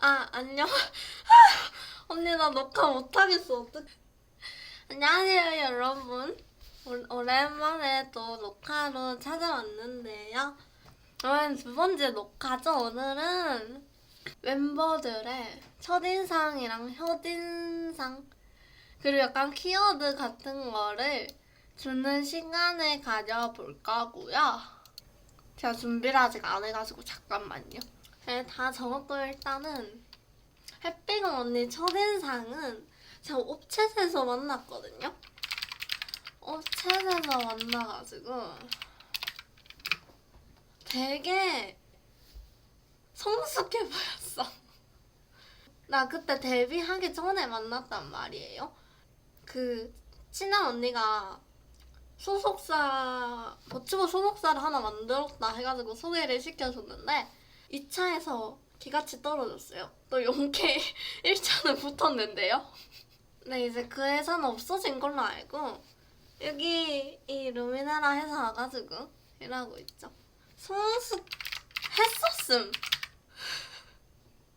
아, 안녕. 언니, 나 녹화 못하겠어. 어떡 안녕하세요, 여러분. 오, 오랜만에 또 녹화로 찾아왔는데요. 오늘 두 번째 녹화죠. 오늘은 멤버들의 첫인상이랑 첫인상, 그리고 약간 키워드 같은 거를 주는 시간을 가져볼 거고요. 제가 준비를 아직 안 해가지고 잠깐만요. 네, 다 적었고 일단은 햇빛은 언니 첫인상은 제가 옵챗에서 만났거든요. 옵챗에서 만나가지고 되게 성숙해 보였어. 나 그때 데뷔하기 전에 만났단 말이에요. 그 친한 언니가 소속사 버추버 소속사를 하나 만들었다 해가지고 소개를 시켜줬는데 2차에서 기같이 떨어졌어요. 또 용케 1차는 붙었는데요. 네 이제 그 회사는 없어진 걸로 알고 여기 이 루미네라 회사 와가지고 일하고 있죠. 성숙 했었음.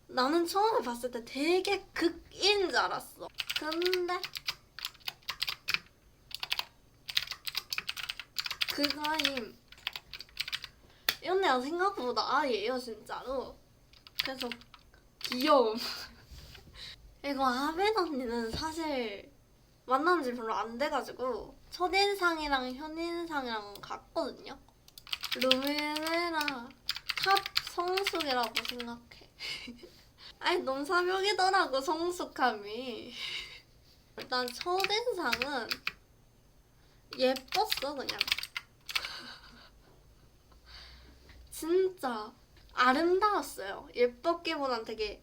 나는 처음에 봤을 때 되게 극인 줄 알았어. 근데 그거임. 이 언니가 생각보다 아예요 진짜로. 그래서 귀여움. 이거 아벤 언니는 사실 만난 지 별로 안 돼가지고 첫인상이랑 현인상이랑 같거든요. 루미네라 탑 성숙이라고 생각해. 아니 너무 사벽이더라고 성숙함이. 일단 첫인상은 예뻤어 그냥. 진짜 아름다웠어요. 예뻤기보단 되게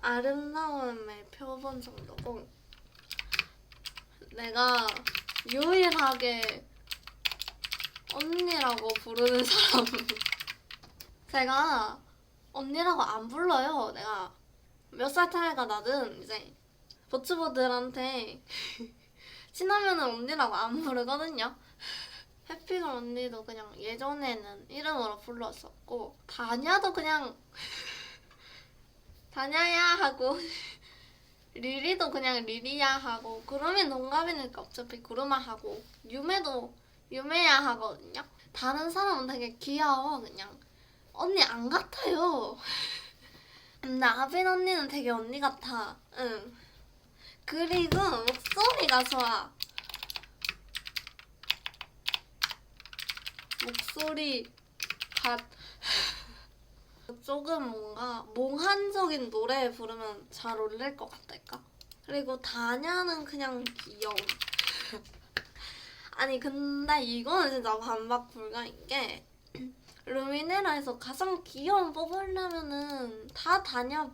아름다움의 표본 정도고 내가 유일하게 언니라고 부르는 사람은 제가 언니라고 안 불러요. 내가 몇 살 차이가 나든 이제 버츠버들한테 친하면은 언니라고 안 부르거든요. 해피걸 언니도 그냥 예전에는 이름으로 불렀었고 다냐도 그냥 다냐야 하고 리리도 그냥 리리야 하고 구름이 동갑이니까 어차피 구름아 하고 유메도 유메야 하거든요. 다른 사람은 되게 귀여워 그냥 언니 안 같아요. 근데 아빈 언니는 되게 언니 같아. 응. 그리고 목소리가 좋아. 목소리가 조금 뭔가 몽환적인 노래 부르면 잘 어울릴 것 같달까? 그리고 다냐는 그냥 귀여움. 아니 근데 이거는 진짜 반박 불가인 게 루미네라에서 가장 귀여운 뽑으려면은 다 다냐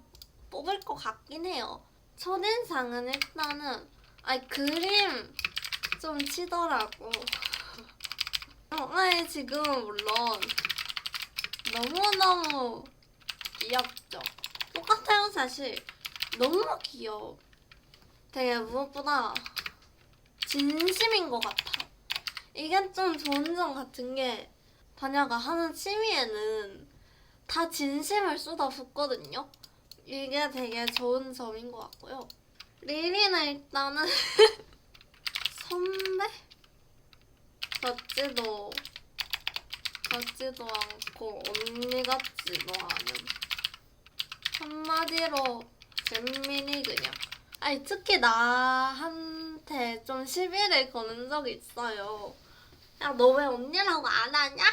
뽑을 것 같긴 해요. 첫인상은 일단은 아니 그림 좀 치더라고. 어, 아니 지금은 물론 너무너무 귀엽죠. 똑같아요 사실. 너무 귀여워. 되게 무엇보다 진심인 것 같아. 이게 좀 좋은 점 같은 게 다냐가 하는 취미에는 다 진심을 쏟아붓거든요. 이게 되게 좋은 점인 것 같고요. 리리는 일단은 선배? 같지도 같지도 않고 언니 같지도 않은 한마디로 잼민이 그냥. 아니 특히 나한테 좀 시비를 거는 적이 있어요. 야 너 왜 언니라고 안 하냐?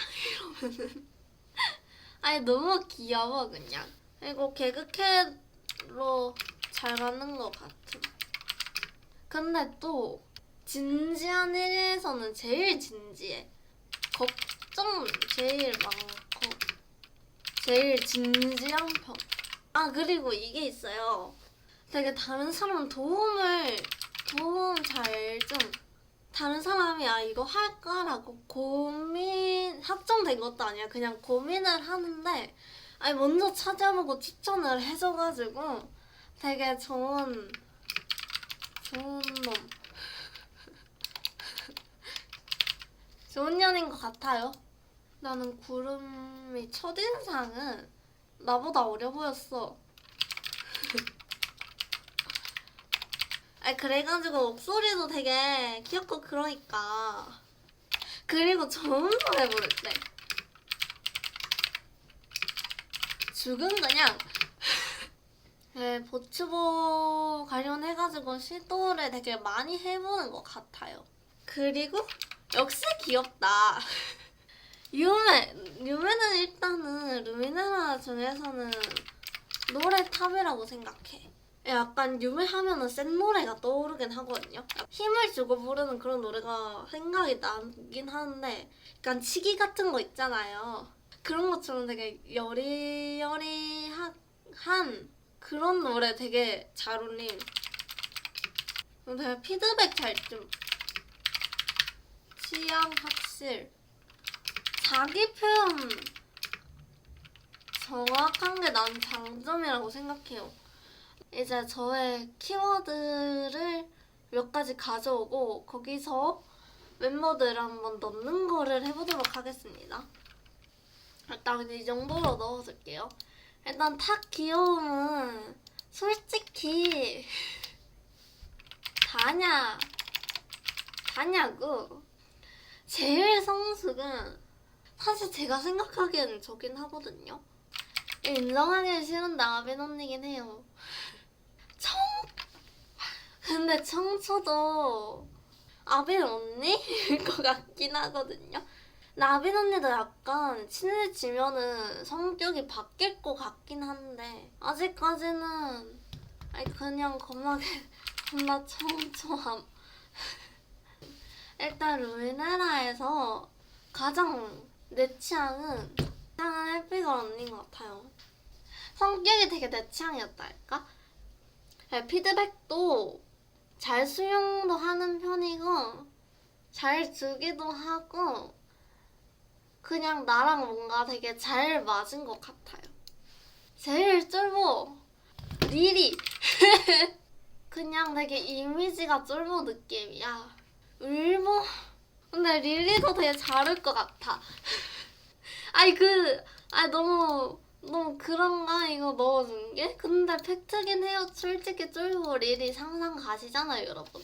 이러면은. 아니 너무 귀여워 그냥. 그리고 개그캐로 잘 가는 것 같음 근데 또 진지한 일에서는 제일 진지해 걱정 제일 많고 제일 진지한 편. 아 그리고 이게 있어요. 되게 다른 사람 도움을 도움 잘 좀 다른 사람이 아 이거 할까라고 고민 확정된 것도 아니야. 그냥 고민을 하는데 아니 먼저 찾아보고 추천을 해줘가지고 되게 좋은 좋은 놈. 좋은 년인 것 같아요. 나는 구름이 첫인상은 나보다 어려 보였어. 아 그래가지고 목소리도 되게 귀엽고 그러니까 그리고 저음 노래 부를 때 죽은 그냥 네, 보츠보 관련해가지고 시도를 되게 많이 해보는 것 같아요. 그리고 역시 귀엽다. 유메 유메는 일단은 루미네라 중에서는 노래 탑이라고 생각해. 약간 유메 하면은 센 노래가 떠오르긴 하거든요. 힘을 주고 부르는 그런 노래가 생각이 나긴 하는데 약간 치기 같은 거 있잖아요. 그런 것처럼 되게 여리여리한 그런 노래 되게 잘 어울림. 되게 피드백 잘 좀. 취향 확실. 자기 표현 정확한 게 난 장점이라고 생각해요. 이제 저의 키워드를 몇 가지 가져오고 거기서 멤버들 한번 넣는 거를 해보도록 하겠습니다. 일단 이 정도로 넣어줄게요. 일단 탁 귀여움은 솔직히 다냐 다냐고 제일 성숙은 사실 제가 생각하기에는 저긴 하거든요. 인정하기 싫은 나빈 언니긴 해요. 청 근데 청초도 아빈 언니일 것 같긴 하거든요. 나빈 언니도 약간 친해지면은 성격이 바뀔 것 같긴 한데 아직까지는 아니 그냥 겁나게 겁나 청초함. 일단 루미네라에서 가장 내 취향은 취향은 헬피걸 언니인 것 같아요. 성격이 되게 내 취향이었달까? 네, 피드백도 잘 수용도 하는 편이고 잘 주기도 하고 그냥 나랑 뭔가 되게 잘 맞은 것 같아요. 제일 쫄보 리리 그냥 되게 이미지가 쫄보 느낌이야. 울보 근데 릴리도 되게 잘할 것 같아. 아니 그 아니 너무 너무 그런가 이거 넣어준 게? 근데 팩트긴 해요. 솔직히 쫄보 릴리 상상 가시잖아요, 여러분.